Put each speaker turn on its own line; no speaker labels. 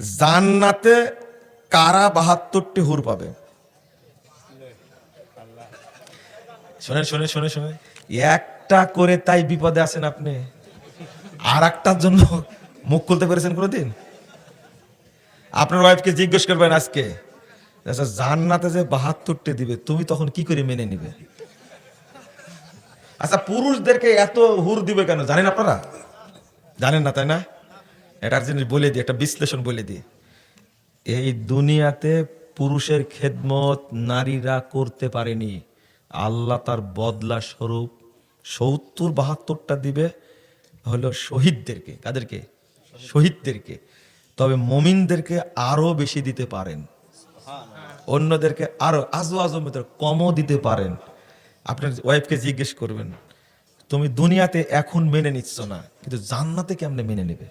জান্নাতে কারা বাহাত্তরটি হুর পাবে? শোনেন শোনেন শোনেন শোনেন। একটা করে তাই বিপদে আছেন আপনি। আর একটার জন্য মুখ খুলতে পেরেছেন কোনোদিন? আপনার ওয়াইফকে জিজ্ঞেস করবেন আজকে আচ্ছা জান্নাতে যে বাহাত্তরটি দিবে, তুমি তখন কি করে মেনে নিবে? আচ্ছা পুরুষদেরকে এত হুর দিবে কেন? জানেন আপনারা? জানেন না, তাই না? এটার জিনিস বলে দিই, একটা বিশ্লেষণ বলে দিই। এই দুনিয়াতে পুরুষের খেদমত নারীরা করতে পারেনি। আল্লাহ তার বদলা স্বরূপ সত্তর বাহাত্তরটা দিবে হলো শহীদদেরকে, কাদেরকে? শহীদদেরকে। তবে মমিনদেরকে আরও বেশি দিতে পারেন। অন্যদেরকে আরও, আজও আজমের কমও দিতে পারেন। আপনার ওয়াইফকে জিজ্ঞেস করবেন, তুমি দুনিয়াতে এখন মেনে নিচ্ছ না, কিন্তু জান্নাতে কেমনে মেনে নেবে?